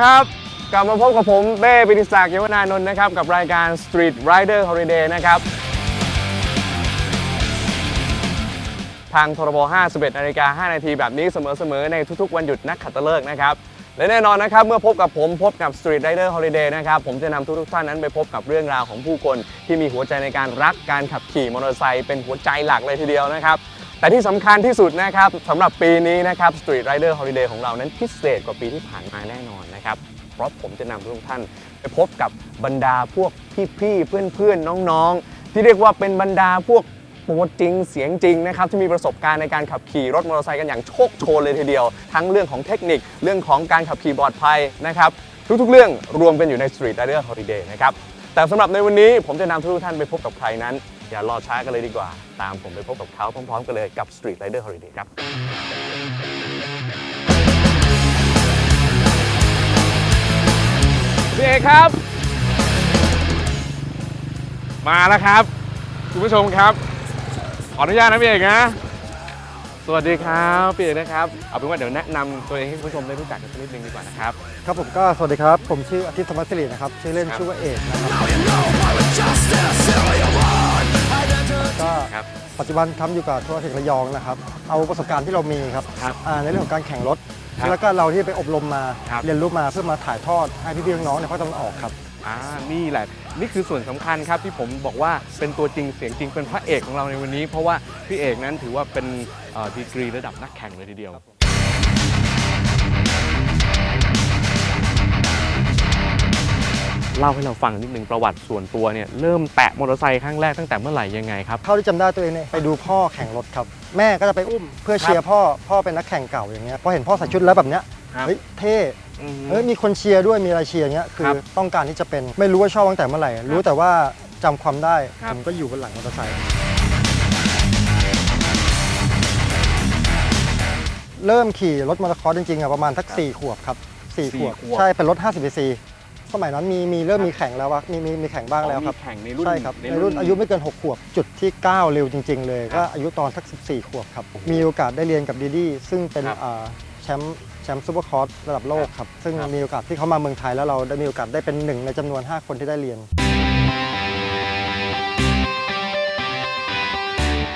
ครับ กลับมาพบกับผมเบ้ปิติศักดิ์เยวนานนท์นะครับ กับรายการ Street Rider Holiday นะครับ ทางทรบ51นาฬิกา5นาทีแบบนี้เสมอๆ ในทุกๆ วันหยุดนักขัตฤกษ์นะครับ และแน่นอนนะครับ เมื่อพบกับผมพบกับ Street Rider Holiday นะครับ ผมจะนำทุกๆท่านนั้นไปพบกับเรื่องราวของผู้คน ที่มีหัวใจในการรักการขับขี่มอเตอร์ไซค์เป็นหัวใจหลักเลยทีเดียวนะครับ แต่ที่สำคัญที่สุดนะครับสำหรับปีนี้นะครับ Street Rider Holiday ของเรานั้นพิเศษกว่าปีที่ผ่านมาแน่นอนนะครับ เพราะผมจะนำทุกท่านไปพบกับบรรดาพวกพี่ๆ เพื่อนๆ น้องๆ ที่เรียกว่าเป็นบรรดาพวกตัวจริงเสียงจริงนะครับที่มีประสบการณ์ในการขับขี่รถมอเตอร์ไซค์กันอย่างโชคโชนเลยทีเดียว ทั้งเรื่องของเทคนิคเรื่องของการขับขี่ปลอดภัยนะครับทุกๆ เรื่องรวมกันอยู่ใน Street Rider Holiday นะครับแต่สำหรับในวันนี้ผมจะนำทุกท่านไปพบกับใครนั้น อย่ารอช้ากันเลยดีกว่า ตามผมไปพบกับเขาพร้อมๆกันเลยกับ Street Rider Holiday ครับพี่เอกครับ มาแล้วครับ คุณผู้ชมครับขออนุญาตนะพี่เอกนะ สวัสดีครับพี่เอกนะครับ เอาเป็นว่าเดี๋ยวแนะนำตัวเองให้คุณผู้ชมได้รู้จักกันสักนิดนึงดีกว่านะครับ ครับผมก็สวัสดีครับ ผมชื่ออาทิตย์ธรรมศิรินะครับ ชื่อเล่นชื่อว่าเอกนะครับ ก็ครับ ปัจจุบันทำอยู่กับทัวร์เทคระยองนะครับ เอาประสบการณ์ที่เรามีครับครับอ่าในเรื่องของการแข่งรถ ครับแล้วก็เราที่ไปอบรมมา ครับ เรียนรู้มาเพื่อมาถ่ายทอดให้พี่ๆน้องๆในภาคตะวันออกครับ อ่านี่แหละ นี่คือส่วนสำคัญครับที่ผมบอกว่าเป็นตัวจริงเสียงจริงเป็นพระเอกของเราในวันนี้ เพราะว่าพี่เอกนั้นถือว่าเป็นเอ่อดีกรีระดับนักแข่งเลยทีเดียว เล่าให้เราฟังนิดนึงประวัติส่วนตัวเนี่ยเริ่มแตะมอเตอร์ไซค์ครั้งแรกตั้งแต่เมื่อไหร่ยังไงครับ เท่าที่จำได้ตัวเองเนี่ยไปดูพ่อแข่งรถครับ แม่ก็จะไปอุ้มเพื่อเชียร์พ่อพ่อเป็นนักแข่งเก่าอย่างเงี้ยพอเห็นพ่อใส่ชุดแล้วแบบเนี้ยครับ เฮ้ยเท่อืม เฮ้ยมีคนเชียร์ด้วยมีอะไรเชียร์อย่างเงี้ยคือครับต้องการที่จะเป็นไม่รู้ว่าชอบตั้งแต่เมื่อไหร่ รู้แต่ว่าจำความได้ครับ ผมก็อยู่บนหลังมอเตอร์ไซค์เริ่มขี่รถมอเตอร์คอร์สจริงๆอะประมาณทัก4ขวบครับ4ขวบขวบ ใช่เป็นรถ50 cc สมัยนั้นมีมีเริ่มมีแข่งแล้ววะมีมีมีแข่งบ้างแล้วครับมีแข่งในรุ่นใช่ครับในรุ่นอายุไม่เกิน 6 ขวบจุดที่ก้าวเร็วจริง ๆ เลยครับก็อายุตอนสัก 14 ขวบครับ มีโอกาสได้เรียนกับดีดีซึ่งเป็นครับอ่าแชมป์แชมป์ซูเปอร์คอร์สระดับโลกครับ ซึ่งครับมีโอกาสที่เขามาเมืองไทยแล้วเราได้มีโอกาสได้เป็นหนึ่งในจำนวน 5 คนที่ได้เรียน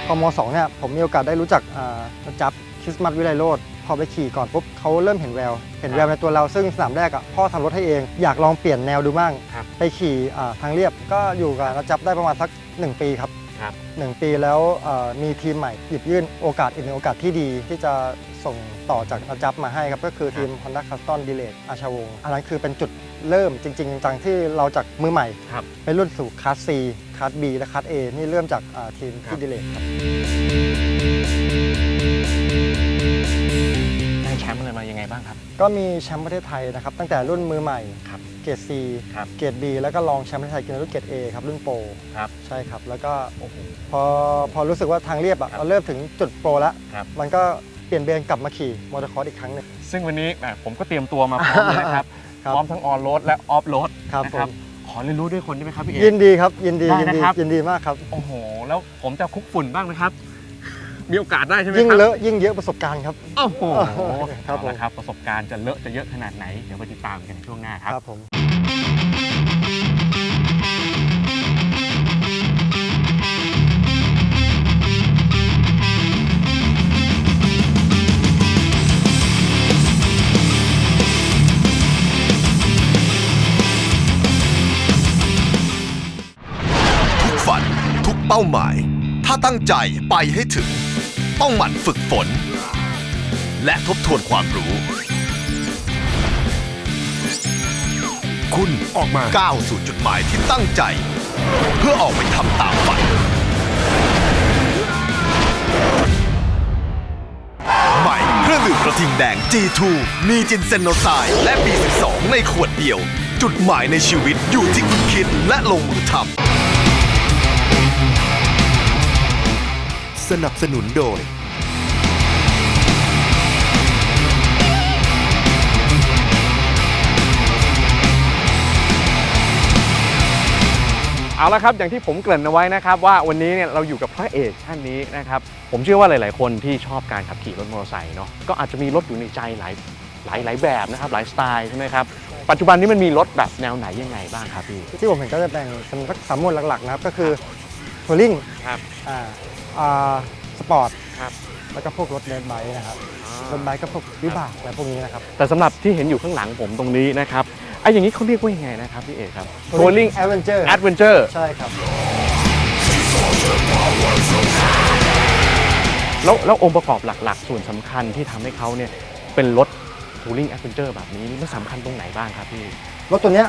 พอม 2 เนี่ยผมมีโอกาสได้รู้จักอ่าจับคริสต์มาสวิไลโรด พอไปขี่ก่อนปุ๊บเขาเริ่มเห็นแวว เห็นแววในตัวเราซึ่งสนามแรกอะพ่อทำรถให้เอง อยากลองเปลี่ยนแนวดูบ้าง ครับไปขี่อ่าทางเรียบก็อยู่กับนัจับได้ประมาณสัก 1 ปีครับครับ หนึ่งปีแล้วเอ่อมีทีมใหม่หยิบยื่นโอกาสอีกหนึ่งโอกาสที่ดี ที่จะส่งต่อจากนัจับมาให้ครับ ก็คือทีม Honda Custom d e l a y อาชาวงศ์อันนั้นคือเป็นจุดเริ่มจริงๆจังๆที่เราจากมือใหม่ ครับ ไปรุ่นสู่คลาส C คลาส B และคลาส A นี่เริ่มจากอ่าทีมครัที่บดีเลย์ครับ ได้แชมป์อะไรมายังไงบ้างครับ ก็มีแชมป์ประเทศไทยนะครับ ตั้งแต่รุ่นมือใหม่ ครับ เกรด C ครับ เกรด B แล้วก็ลองแชมป์ประเทศไทยกินรุ่นเกรด A ครับรุ่นโปรครับ ใช่ครับ แล้วก็โอ้โห พอพอรู้สึกว่าทางเรียบอะครับเราเริ่มถึงจุดโปรแล้ว ครับ มันก็เปลี่ยนเบนกลับมาขี่มอเตอร์คอร์สอีกครั้งหนึ่งซึ่งวันนี้แหมผมก็เตรียมตัวมาพร้อมเลยนะครับ ครับ พร้อมทั้งออนโรดและออฟโรดครับนะผมขอเรียนรู้ด้วยคนได้ไหมครับพี่เอยิก นดีครับยินดีได้ยินดีนะครับ ยินดีมากครับ โอ้โห แล้วผมจะคุกฝุ่นบ้างนะครับ มีโอกาสได้ใช่ไหมยิ่งครับเลอะยิ่งเยอะประสบการณ์ครับ โอ้โหครับเอาละครับ ประสบการณ์จะเลอะจะเยอะขนาดไหน เดี๋ยวไปติดตามกันในช่วงหน้าครับ ครับผม ทุกฝัน ทุกเป้าหมาย ถ้าตั้งใจไปให้ถึง ต้องหมั่นฝึกฝน และทบทวนความรู้ คุณออกมา ก้าวสู่จุดหมายที่ตั้งใจ เพื่อออกไปทำตามฝัน ใหม่เครื่องดื่มกระทิงแดง G2 มีจินเซนโนไซด์และ B12 ในขวดเดียว จุดหมายในชีวิตอยู่ที่คุณคิดและลงมือทำ สนับสนุนโดย เอาละครับอย่างที่ผมเกริ่นเอาไว้นะครับว่าวันนี้เนี่ยเราอยู่กับพระเอกท่านนี้นะครับผมเชื่อว่าหลาย ๆ คนที่ชอบการขับขี่รถมอเตอร์ไซค์เนาะก็อาจจะมีรถอยู่ในใจหลายหลายหลายแบบนะครับหลายสไตล์ใช่ไหมครับปัจจุบันนี้มันมีรถแบบแนวไหนยังไงบ้างครับพี่ที่ผมเห็นก็จะแบ่งเป็นสักสามหมวดหลักๆนะครับก็คือทัวริงครับอ่าอ่า สปอร์ตครับแล้วก็พวกรถเดินไบค์นะครับรถไบค์ก็พวกวิบากอะไรพวกนี้นะครับ แต่สำหรับที่เห็นอยู่ข้างหลังผมตรงนี้นะครับไอ้อย่างนี้เขาเรียกว่ายังไงนะครับพี่เอกครับ Touring Touring Adventure Adventure ใช่ครับ แล้วแล้วองค์ประกอบหลักๆ ส่วนสำคัญที่ทำให้เขาเนี่ยเป็นรถ Touring Adventure แบบนี้นี่มันสำคัญตรงไหนบ้างครับพี่ รถตัวเนี้ย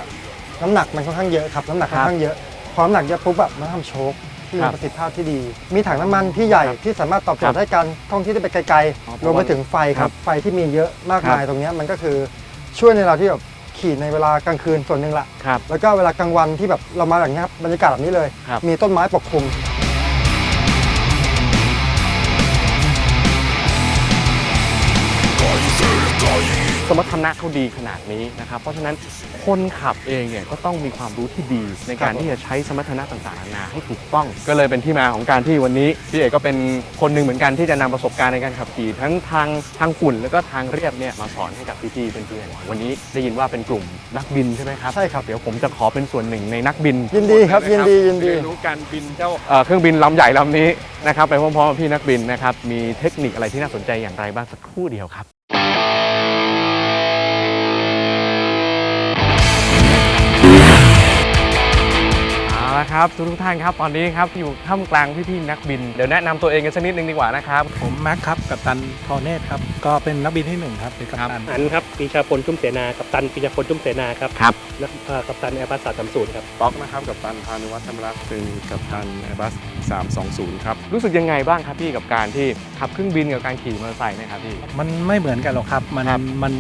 น้ำหนักมันค่อนข้างเยอะครับ น้ำหนักค่อนข้างเยอะ พอน้ำหนักเยอะปุ๊บแบบมันทำโชค ที่ครัมีบประสิทธิภาพที่ดี มีถังน้ำมันที่ใหญ่ครับที่สามารถตอบโจครัทบย์ให้การท่องเที่ยวได้ไปไกลอ๋อๆรวมไปถึงไฟคครัรับบไฟที่มีเยอะมากครับมายตรงเนี้ยมันก็คือช่วยในเราที่แบบขี่ในเวลากลางคืนส่วนหนึ่งละครับแล้วก็เวลากลางวันที่แบบเรามาอย่างเงี้ยครับบรรยากาศแบบนี้เลย ครับ มีต้นไม้ปกคลุม สมรรถนะเขาดีขนาดนี้นะครับ เพราะฉะนั้นคนขับเองเนี่ยก็ต้องมีความรู้ที่ดีในการครับผมที่จะใช้สมรรถนะต่างๆนานาให้ถูกต้อง ก็เลยเป็นที่มาของการที่วันนี้พี่เอกก็เป็นคนหนึ่งเหมือนกันที่จะนำประสบการณ์ในการขับขี่ทั้งทางทางฝุ่นแล้วก็ทางเรียบเนี่ยมาสอนให้กับพี่ๆเพื่อนๆวันนี้ได้ยินว่าเป็นกลุ่มนักบินใช่ไหมครับใช่ครับเดี๋ยวผมจะขอเป็นส่วนหนึ่งในนักบิน ยินดีครับยินดียินดีเรียนรู้การบินเจ้าเอ่อเครื่องบินลำใหญ่ลำนี้นะครับไปพร้อมๆกับพี่นักบินนะครับมีเทคนิคอะไรที่น่าสนใจอย่างไรบ้างสักครู่เดียวครับ ละครับทุกทุกๆท่านครับตอนนี้ครับอยู่ท่ามกลางพี่ๆนักบินเดี๋ยวแนะนำตัวเองกันสักนิดนึงดีกว่านะครับผมแม็กครับกับตันทอเนตครับก็เป็นนักบินที่หนึ่งครับเป็นกัปตันอันครับปรีชาพลชุ่มเสนากัปตันปรีชาพลชุ่มเสนาครับครับนักเอ่อกัปตันแอร์บัสสามศูนย์ครับป๊อกนะครับกับตันพานุวัฒน์ธรรมรักษ์เป็นกับตัน Airbus 320ครับรู้สึกยังไงบ้างครับพี่กับการที่ขับเครื่องบินกับการขี่มอเตอร์ไซค์เนะครับพี่มันไม่เหมือนกันหรอกครับมันครับมัน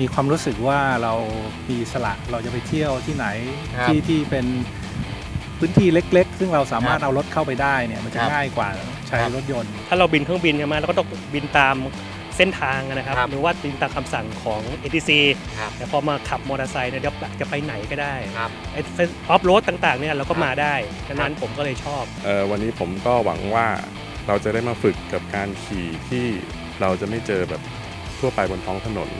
มีความรู้สึกว่าเรามีอิสละเราจะไปเที่ยวที่ไหนครับที่ที่เป็น พื้นที่เล็ก ๆ ซึ่งเราสามารถครับเอารถเข้าไปได้เนี่ยมันจะครับง่ายกว่าใช้ครับรถยนต์ ถ้าเราบินเครื่องบินใช่ไหมเราก็ต้องบินตามเส้นทางนะครับครับหรือว่าบินตามคำสั่งของ ATC ครับแต่พอมาขับมอเตอร์ไซค์เนี่ยเดี๋ยวจะไปไหนก็ได้ครับไอ้ออฟโรดต่างๆเนี่ยเราก็มาได้ดังนั้นผมก็เลยชอบเอ่อวันนี้ผมก็หวังว่าเราจะได้มาฝึกกับการขี่ที่เราจะไม่เจอแบบทั่วไปบนท้องถนน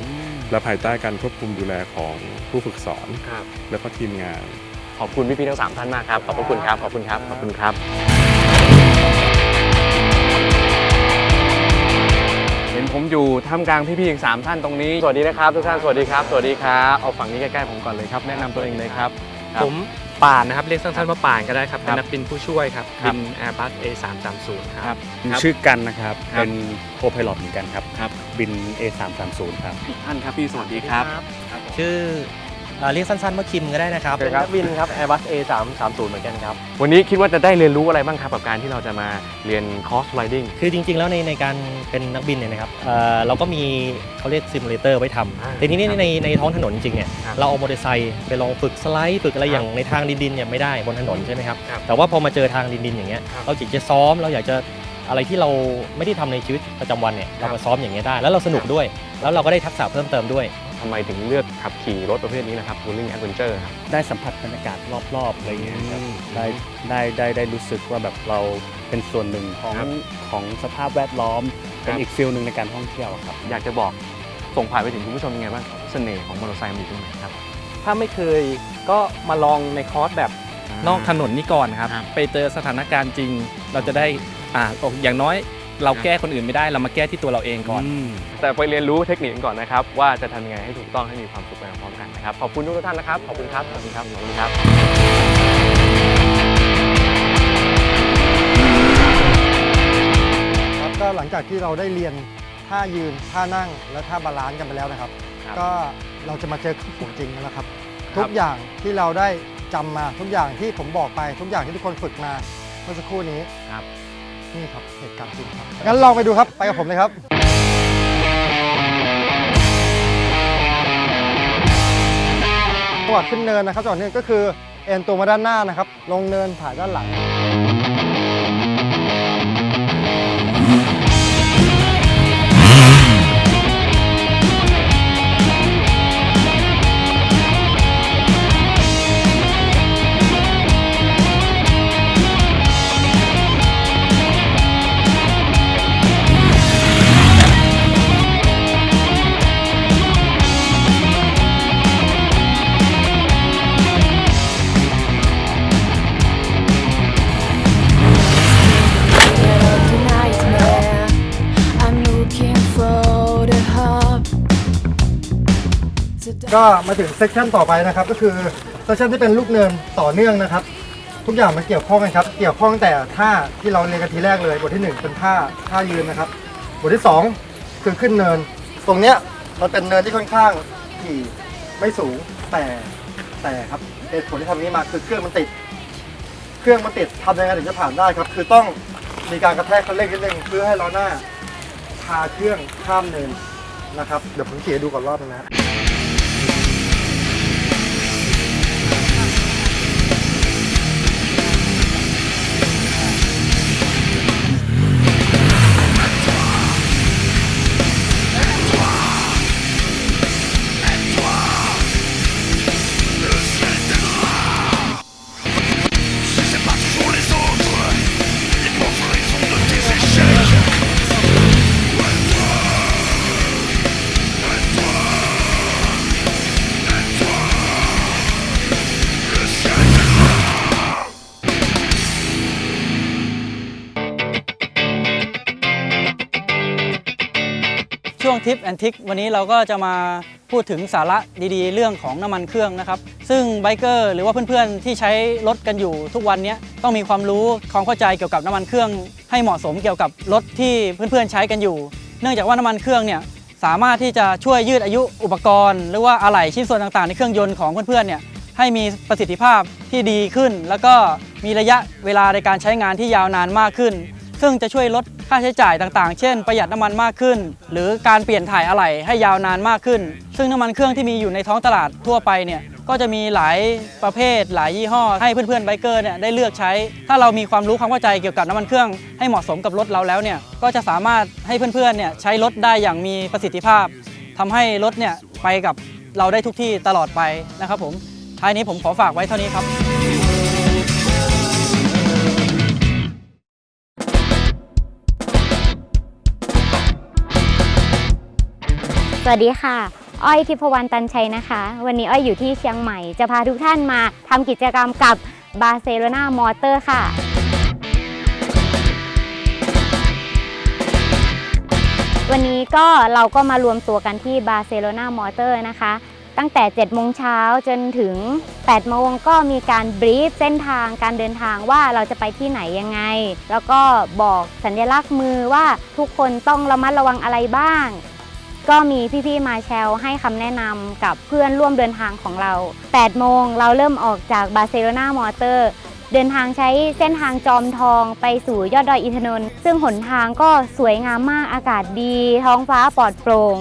และภายใต้การควบคุมดูแลของผู้ฝึกสอนครับและก็ทีมงาน ขอบคุณพี่ๆทั้งสามท่านมากครับ ขอบพระคุณครับ ขอบคุณครับ ขอบคุณครับ เห็นผมอยู่ท่ามกลางพี่ๆอีกสามท่านตรงนี้ สวัสดีนะครับทุกท่าน สวัสดีครับ สวัสดีครับ เอาฝั่งนี้ใกล้ๆผมก่อนเลยครับ แนะนำตัวเองเลยครับ ครับผมป่านนะครับ เรียกสั้นๆว่าป่านก็ได้ครับครัเป็บนนักบินผู้ช่วยครับครับ บิน Airbus A330 ครับครับชื่อกันนะครับ ครับเป็นโคพาย o t เหมือนกันครับ ครับ บิน A330 ครับ อีกท่านครับพี่ สวัสดีครับ ชื่อ เอ่อเรียกสั้นๆว่าคิมก็ได้นะครับ เป็นนักบินครับ Airbus A330 เหมือนกันครับ วันนี้คิดว่าจะได้เรียนรู้อะไรบ้างครับกับการที่เราจะมาเรียนคอร์ส riding คือจริงๆ แล้วในในการเป็นนักบินเนี่ยนะครับเอ่อเราก็มีเขาเรียกซิมูเลเตอร์ไว้ทอ่าำแต่ทีนี้ในในในท้องถนนจริงๆเนี่ยครับเราเอามอเตอร์ไซค์ไปลองฝึกสไลด์ฝึกอะไรอย่างในทางดินๆเนี่ยไม่ได้บนถนนใช่ไหมครับ ครับแต่ว่าพอมาเจอทางดินๆอย่างเงี้ยครับเราอยากจะซ้อมเราอยากจะอะไรที่เราไม่ได้ทำในชีวิตประจำวันเนี่ยครัเราบมาซ้อมอย่างเงี้ยได้แล้วเราสนุกด้วย แล้วเราก็ได้ทักษะเพิ่มเติมด้วย ทำไมถึงเลือกขับขี่รถประเภทนี้นะครับ Touring Adventure ครับ ได้สัมผัสบรรยากาศรอบๆอะไรเงี้ยครับได้ได้ได้ได้รู้สึกว่าแบบเราเป็นส่วนหนึ่งของครับของสภาพแวดล้อมเป็ครันบอีกฟิลหนึ่งในการท่องเที่ยวครับ อยากจะบอกส่งผ่านไปถึงคุณผู้ชมยังไงบ้างครับเสน่ห์ของมอเตอร์ไซค์มีตรงไหนครับ ถ้าไม่เคยก็มาลองในคอร์สแบบนอกถนนนี่ก่อนครับ ครับ ไปเจอสถานการณ์จริง เราจะได้อ่าอย่างน้อย เราแก้คนอื่นไม่ได้เรามาแก้ที่ตัวเราเองก่อน แต่ไปเรียนรู้เทคนิคก่อนนะครับ ว่าจะทำยังไงให้ถูกต้องให้มีความสุขไปพร้อมกันนะครับ ขอบคุณทุกท่านนะครับ ขอบคุณครับ ขอบคุณครับ ขอบคุณครับก็หลังจากที่เราได้เรียนท่ายืนท่านั่งและท่าบาลานซ์กันไปแล้วนะครับรบก็เราจะมาเจอกับของจริงแล้วครับรบทุกอย่างที่เราได้จำมาทุกอย่างที่ผมบอกไป ทุกอย่างที่ทุกคนฝึกมาเมื่อสักครู่นี้ครับ นี่ครับเหตุการณ์จริงครับงั้นลองไปดูครับไปกับผมเลยครับ จังหวะขึ้นเนินนะครับจังหวะนี้ก็คือเอ็นตัวมาด้านหน้านะครับ ลงเนินผ่านด้านหลัง ก็มาถึงเซสชันต่อไปนะครับ ก็คือเซสชันที่เป็นลูกเนินต่อเนื่องนะครับ ทุกอย่างมันเกี่ยวข้องกันครับ เกี่ยวข้องแต่ท่าที่เราเรียนกันทีแรกเลย บทที่หนึ่งเป็นท่าท่ายืนนะครับ บทที่สองคือขึ้นเนิน ตรงเนี้ยมันเป็นเนินที่ค่อนข้างถี่ไม่สูงแต่แต่ครับเหตุผลที่ทำอย่างนี้มาคือเครื่องมันติด เครื่องมันติดทำยังไงถึงจะผ่านได้ครับ คือต้องมีการกระแทกคันเร่งนิดนึงเพื่อให้ล้อหน้าพาเครื่องข้ามเนินนะครับ เดี๋ยวผมเขี่ให้ดูก่อนรอบนึงนะครั ทิปแอนทิกวันนี้เราก็จะมาพูดถึงสาระดีๆ เรื่องของน้ำมันเครื่องนะครับ ซึ่งไบเกอร์หรือว่าเพื่อนๆ ที่ใช้รถกันอยู่ทุกวันนี้ต้องมีความรู้ความเข้าใจเกี่ยวกับน้ำมันเครื่อง ให้เหมาะสมเกี่ยวกับรถที่เพื่อนๆใช้กันอยู่ เนื่องจากว่าน้ำมันเครื่องเนี่ยสามารถที่จะช่วยยืดอายุอุปกรณ์ หรือว่าอะไหล่ชิ้นส่วนต่างๆ ในเครื่องยนต์ของเพื่อนๆเนี่ยให้มีประสิทธิภาพที่ดีขึ้น แล้วก็มีระยะเวลาในการใช้งานที่ยาวนานมากขึ้น ซึ่งจะช่วยลดค่าใช้จ่ายต่างๆ เช่น ประหยัดน้ำมันมากขึ้น หรือการเปลี่ยนถ่ายอะไหล่ให้ยาวนานมากขึ้น ซึ่งน้ำมันเครื่องที่มีอยู่ในท้องตลาดทั่วไปเนี่ยก็จะมีหลายประเภท หลายยี่ห้อ ให้เพื่อนๆไบเกอร์เนี่ยได้เลือกใช้ ถ้าเรามีความรู้ความเข้าใจเกี่ยวกับน้ำมันเครื่องให้เหมาะสมกับรถเราแล้วเนี่ยก็จะสามารถให้เพื่อนๆเนี่ยใช้รถได้อย่างมีประสิทธิภาพทำให้รถเนี่ยไปกับเราได้ทุกที่ตลอดไปนะครับผมท้ายนี้ผมขอฝากไว้เท่านี้ครับ วัสดีค่ะ อ้อยทิพวรรณตันชัยนะคะ วันนี้อ้อยอยู่ที่เชียงใหม่ จะพาทุกท่านมาทำกิจกรรมกับบาร์เซโลนามอเตอร์ค่ะ วันนี้ก็เราก็มารวมตัวกันที่บาร์เซโลนามอเตอร์นะคะ ตั้งแต่7โมงเช้าจนถึง8โมงก็มีการบรีฟเส้นทางการเดินทางว่าเราจะไปที่ไหนยังไง แล้วก็บอกสัญลักษณ์มือว่าทุกคนต้องระมัดระวังอะไรบ้าง ก็มีพี่ๆมาแชลให้คำแนะนำกับเพื่อนร่วมเดินทางของเรา 8 โมงเราเริ่มออกจากบาร์เซโลนามอเตอร์ เดินทางใช้เส้นทางจอมทองไปสู่ยอดดอยอินทนนท์ซึ่งหนทางก็สวยงามมากอากาศดี ท้องฟ้าปลอดโปร่ง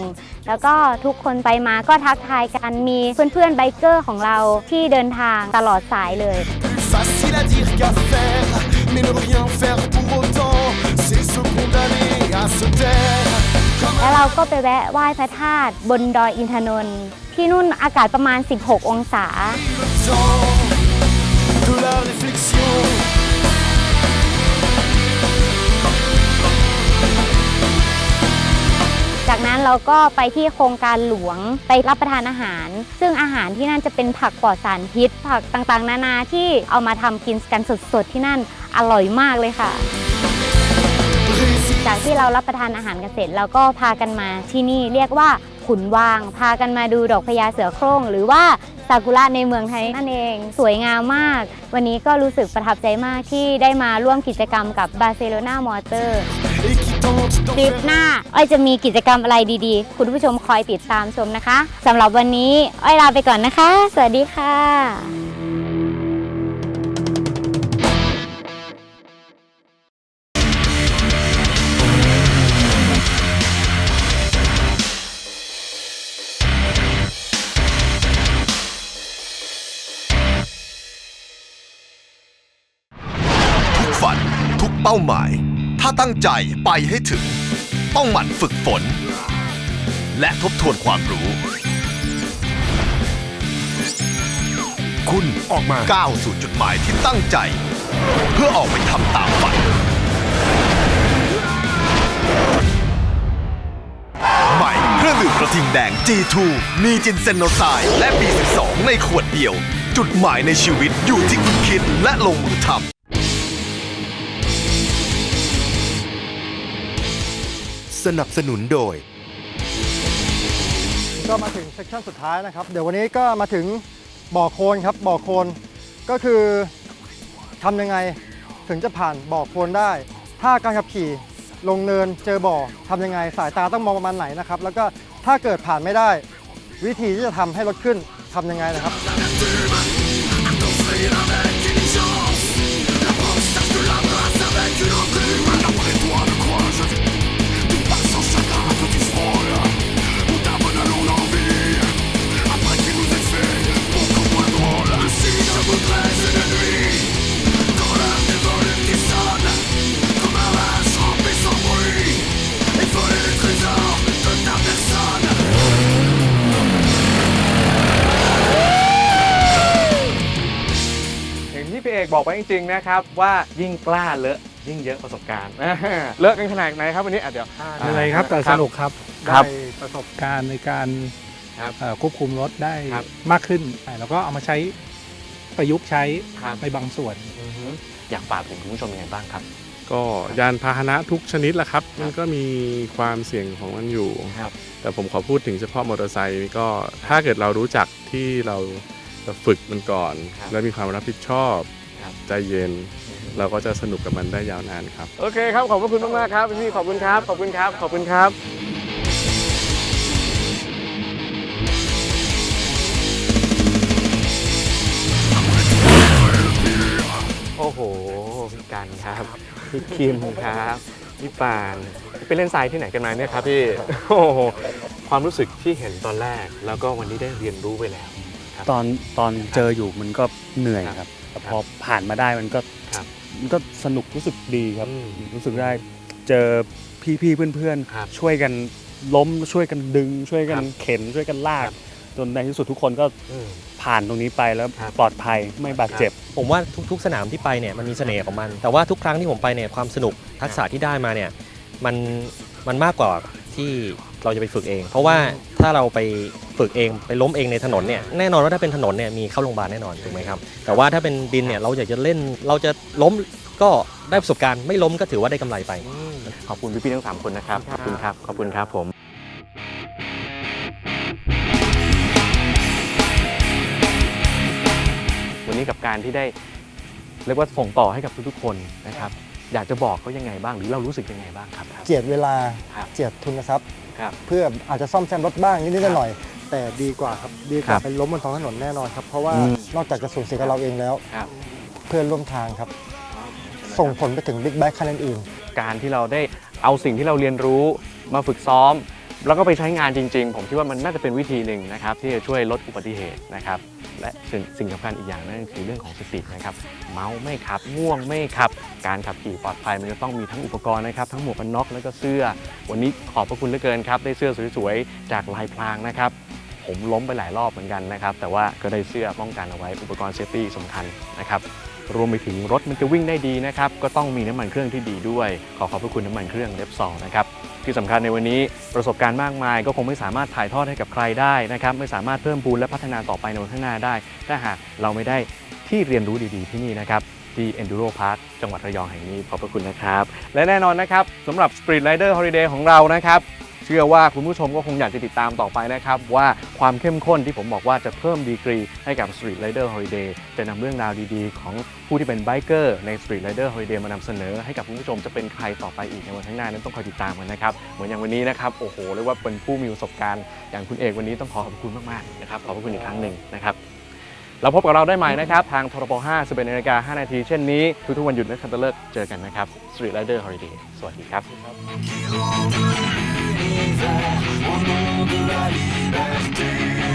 แล้วก็ทุกคนไปมาก็ทักทายกันมีเพื่อนๆไบเกอร์ของเราที่เดินทางตลอดสายเลย Facile à dire qu'à faire, mais ne rien faire pour autant, c'est se condamner à se taire. แล้วเราก็ไปแวะไหว้พระธาตุบนดอยอินทนนท์ที่นู่นอากาศประมาณ 16 องศา จากนั้นเราก็ไปที่โครงการหลวงไปรับประทานอาหาร ซึ่งอาหารที่นั่นจะเป็นผักปลอดสารพิษ ผักต่างๆ นานาที่เอามาทำกินกันสดๆที่นั่นอร่อยมากเลยค่ะ จากที่เรารับประทานอาหารกันเสร็จเราก็พากันมาที่นี่เรียกว่าขุนวาง พากันมาดูดอกพญาเสือโคร่ง หรือว่าซากุระในเมืองไทยนั่นเองสวยงามมาก วันนี้ก็รู้สึกประทับใจมากที่ได้มาร่วมกิจกรรมกับบาร์เซโลนามอเตอร์คลิปหน้า อ้อยจะมีกิจกรรมอะไรดีๆ คุณผู้ชมคอยติดตามชมนะคะสำหรับวันนี้ อ้อยลาไปก่อนนะคะ สวัสดีค่ะ ป้าหมาย ถ้าตั้งใจไปให้ถึง ต้องหมั่นฝึกฝน และทบทวนความรู้ คุณออกมา ก้าวสู่จุดหมายที่ตั้งใจ เพื่อออกไปทำตามฝัน ใหม่เครื่องดื่มกระทิงแดง G2 มีจินเซนโนไซด์และ B12 ในขวดเดียว จุดหมายในชีวิตอยู่ที่คุณคิดและลงมือทำ สนับสนุนโดย ก็มาถึงเซสชั่นสุดท้ายนะครับ เดี๋ยววันนี้ก็มาถึงบ่อโคลนครับบ่อโคลนก็คือทำยังไงถึงจะผ่านบ่อโคลนได้ ถ้าการขับขี่ลงเนินเจอบ่อทำยังไงสายตาต้องมองประมาณไหนนะครับ แล้วก็ถ้าเกิดผ่านไม่ได้ วิธีที่จะทำให้รถขึ้นทำยังไงนะครับ เอกบอกไปจริงๆนะครับว่ายิ่งกล้าเลอะยิ่งเยอะประสบการณ์ เลอะกันขนาดไหนครับวันนี้อะเดี๋ยวเหนื่อยครับแต่สนุกครับครัได้บประสบการณ์ในการครับเอ่อควบคุมรถได้ครับมากขึ้น แล้วก็เอามาใช้ประยุกต์ใช้ครับในบางส่วน อยากฝากถึงคุณผู้ชมยังไงบ้างครับ ก็ยานพาหนะทุกชนิดแหละครับ มันก็มีความเสี่ยงของมันอยู่ครับแต่ผมขอพูดถึงเฉพาะมอเตอร์ไซค์นี่ก็ถ้าเกิดเรารู้จักที่เราจะฝึกมันก่อนครับและมีความรับผิดชอบ ครับใจเย็น เราก็จะสนุกกับมันได้ยาวนานครับ โอเคครับ ขอบพระคุณมากๆครับพี่ขอบคุณครับ ขอบคุณครับ ขอบคุณครับ โอ้โหพี่กันครับพี่คิมครับพี่ปานไปเล่นทรายที่ไหนกันมาเนี่ยครับพี่โอ้โหความรู้สึกที่เห็นตอนแรก แล้วก็วันนี้ได้เรียนรู้ไปแล้วครับตอนตอนเจออยู่มันก็เหนื่อยครับ แต่พอผ่านมาได้มันก็ครับมันก็สนุกรู้สึกดีครับ อืม รู้สึกได้เจอพี่ๆเพื่อนครับๆช่วยกันล้มช่วยกันดึง ช่วยกันครับเข็นช่วยกันลาคกรับ จนในที่สุดทุกคนก็อืมผ่านตรงนี้ไปแล้วครับ ปลอดภัยไม่บาดเจ็บ ผมว่าทุกๆ สนามที่ไปเนี่ยมันมีเสน่ห์ของมัน แต่ว่าทุกครั้งที่ผมไปเนี่ยความสนุกทักษะที่ได้มาเนี่ยมันมันมากกว่าที่เราจะไปฝึกเอง เพราะว่าถ้าเราไป ฝึกเองไปล้มเองในถนนเนี่ยแน่นอนว่าถ้าเป็นถนนเนี่ยมีเข้าโรงพยาบาลแน่นอนถูกไหมครับแต่ว่าถ้าเป็นดินเนี่ยเราอยากจะเล่นเราจะล้มก็ได้ประสบการณ์ไม่ล้มก็ถือว่าได้กำไรไป ขอบคุณพี่ๆทั้งสามคนนะครับ ขอบคุณครับ ขอบคุณครับผมวันนี้กับการที่ได้เรียกว่าส่งต่อให้กับทุกๆคนนะครับ อยากจะบอกเขายังไงบ้างหรือเรารู้สึกยังไงบ้างครับ เจียดเวลาครับเจียดทุนทรัพย์ ครับ เพื่ออาจจะซ่อมแซมรถบ้างนิดๆหน่อยๆ แต่ดีกว่าครับดีกครัว่าบไปล้มบนท้องถนนแน่นอนครับ เพราะว่าอืม นอกจากจะสูญเสียกับเราเองแล้ว ครับเพื่อนร่วมทางครับ ส่งผลไปถึงบิ๊กแบ็คคันอื่นๆการที่เราได้เอาสิ่งที่เราเรียนรู้มาฝึกซ้อม แล้วก็ไปใช้งานจริง ๆ ผมคิดว่ามันน่าจะเป็นวิธีหนึ่งนะครับ ที่จะช่วยลดอุบัติเหตุนะครับ และสิ่งสิ่งสำคัญอีกอย่างนั่นก็คือเรื่องของสตินะครับ เมาไม่ขับง่วงไม่ขับ การขับขี่ปลอดภัยมันจะต้องมีทั้งอุปกรณ์นะครับ ทั้งหมวกกันน็อกแล้วก็เสื้อ วันนี้ขอบพระคุณเหลือเกินครับ ได้เสื้อสวยๆจากลายพรางนะครับ ผมล้มไปหลายรอบเหมือนกันนะครับ แต่ว่าก็ได้เสื้อป้องกันเอาไว้อุปกรณ์เซฟตี้สำคัญนะครับรวมไปถึงรถมันจะวิ่งได้ดีนะครับ ก็ต้องมีน้ำมันเครื่องที่ดีด้วย ขอขอบพระคุณน้ำมันเครื่องเล็บซอนะครับ ที่สำคัญในวันนี้ประสบการณ์มากมาย ก็คงไม่สามารถถ่ายทอดให้กับใครได้นะครับ ไม่สามารถเพิ่มพูนและพัฒนาต่อไปในวันข้างหน้าได้ ถ้าหากเราไม่ได้ที่เรียนรู้ดีๆที่นี่นะครับ ที่ Enduro Park จังหวัดระยองแห่งนี้ขอบพระคุณนะครับ และแน่นอนนะครับสำหรับ Street Rider Holiday ของเรานะครับ ชื่อว่าคุณผู้ชมก็คงอยากจะติดตามต่อไปนะครับ ว่าความเข้มข้นที่ผมบอกว่าจะเพิ่มดีกรีให้กับ Street Rider Holiday จะนำเรื่องราวดีๆ ของผู้ที่เป็นไบเกอร์ใน Street Rider Holiday มานำเสนอ ให้กับคุณผู้ชมจะเป็นใครต่อไปอีกในวันข้างหน้านั้นต้องคอยติดตามกันนะครับเหมือนอย่างวันนี้นะครับโอ้โหเรียกว่าเป็นผู้มีประสบการณ์อย่างคุณเอกวันนี้ต้องขอขอบคุณมากๆนะครับขอบคุณอีกครั้งหนึ่งนะครับเราพบกับเราได้ใหม่นะครับ ทางทรบ5 11นาฬิกา5นาทีเช่นนี้ ทุกๆวันหยุดและคันตะเลิกเจอกันนะครับ Street Rider Holiday สวัสดีครับ viva o mundo da liberdade.